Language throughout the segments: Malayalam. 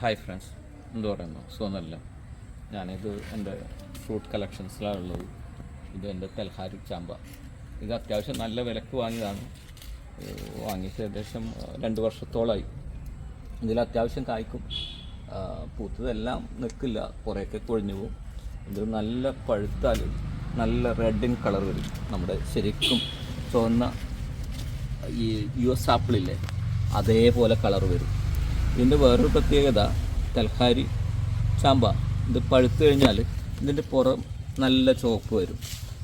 ഹായ് ഫ്രണ്ട്സ് എന്ത് പറയുന്നു? സുഖമല്ല? ഞാനിത് എന്റെ ഫ്രൂട്ട് കളക്ഷൻസിലാണ് ഉള്ളത് ഇത് എന്റെ തൽഹാരി ചാമ്പ. ഇത് അത്യാവശ്യം നല്ല വിലക്ക് വാങ്ങിയതാണ്. വാങ്ങിയിട്ട് ഏകദേശം രണ്ട് വർഷത്തോളമായി ഇതിൽ അത്യാവശ്യം കായ്ക്കും. പൂത്തതെല്ലാം നിൽക്കില്ല. കുറേയൊക്കെ കൊഴിഞ്ഞു പോകും. ഇത് നല്ല പഴുത്താൽ നല്ല റെഡിൻ കളർ വരും. നമ്മുടെ ശരിക്കും ചുവന്ന ഈ യു എസ് ആപ്പിളില്ലേ അതേപോലെ കളർ വരും. ഇതിന്റെ വേറൊരു പ്രത്യേകത തൽഹാരി ചാമ്പ. ഇത് പഴുത്തു കഴിഞ്ഞാൽ ഇതിന്റെ പുറം നല്ല ചുവപ്പ് വരും.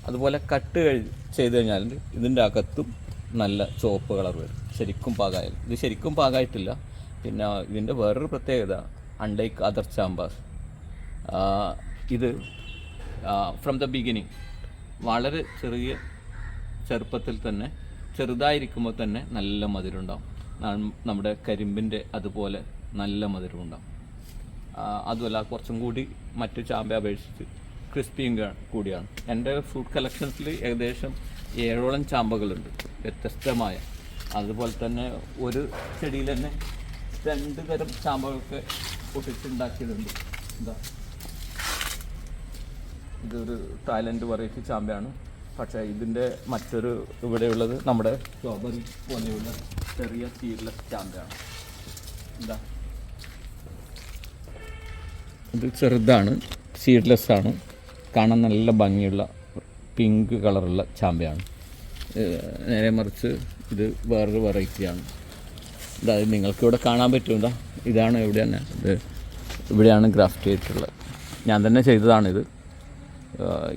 അതുപോലെ കട്ട് കഴി ചെയ്ത് കഴിഞ്ഞാൽ ഇതിന്റെ അകത്തും നല്ല ചുവപ്പ് കളർ വരും. ശരിക്കും പാകായാലും. ഇത് ശരിക്കും പാകായിട്ടില്ല. പിന്നെ ഇതിന്റെ വേറൊരു പ്രത്യേകത അണ്ടൈക്ക് അതർ ചാമ്പ. ഇത് ഫ്രം ദ ബിഗിനിങ് വളരെ ചെറിയ ചെറുപ്പത്തിൽ തന്നെ ചെറുതായിരിക്കുമ്പോൾ തന്നെ നല്ല മധുരം ഉണ്ടാവും. നം- നമ്മുടെ കരിമ്പിന്റെ അതുപോലെ നല്ല മധുരം ഉണ്ടാവും. അതുമല്ല കുറച്ചും കൂടി മറ്റു ചാമ്പയെ അപേക്ഷിച്ച് ക്രിസ്പിയും കൂടിയാണ്. എന്റെ ഫുഡ് കളക്ഷൻസിൽ ഏകദേശം ഏഴോളം ചാമ്പകളുണ്ട് വ്യത്യസ്തമായ. അതുപോലെ തന്നെ ഒരു ചെടിയിൽ തന്നെ രണ്ട് തരം ചാമ്പകളൊക്കെ പൊട്ടിച്ചുണ്ടാക്കിയതുണ്ട് എന്താ? ഇതൊരു തായ്ലൻഡ് വെറൈറ്റി ചാമ്പയാണ്. പക്ഷേ ഇതിന്റെ മറ്റൊരു ഇവിടെയുള്ളത് നമ്മുടെ സ്ട്രോബെറി പോലെയുള്ള ചെറിയ സ്റ്റീലിലെ ചാമ്പയാണ് എന്താ ഇത് ചെറുതാണ് സീഡ്ലെസ് ആണ്. കാണാൻ നല്ല ഭംഗിയുള്ള പിങ്ക് കളറുള്ള ചാമ്പയാണ് നേരെ മറിച്ച് ഇത് വേറൊരു വെറൈറ്റിയാണ് അതായത് നിങ്ങൾക്ക് ഇവിടെ കാണാൻ പറ്റും. ഇതാണ് എവിടെയാണ്? ഇത് ഇവിടെയാണ് ഗ്രാഫ്റ്റ് ചെയ്തിട്ടുള്ളത് ഞാൻ തന്നെ ചെയ്തതാണിത്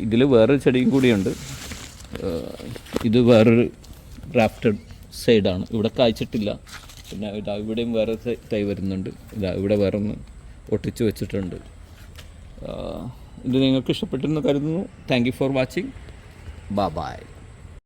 ഇതിൽ വേറൊരു ചെടിയും കൂടിയുണ്ട്. ഇത് വേറൊരു ഗ്രാഫ്റ്റഡ് സൈഡാണ് ഇവിടെ കായ്ച്ചിട്ടില്ല. പിന്നെ ഇതാ ഇവിടെയും വേറെ തൈ- വരുന്നുണ്ട്. ഇതാ ഇവിടെ വേറെ ഒന്ന് ഒട്ടിച്ച് വെച്ചിട്ടുണ്ട്. ഇത് നിങ്ങൾക്ക് ഇഷ്ടപ്പെട്ടെന്ന് കരുതുന്നു. Thank you for watching bye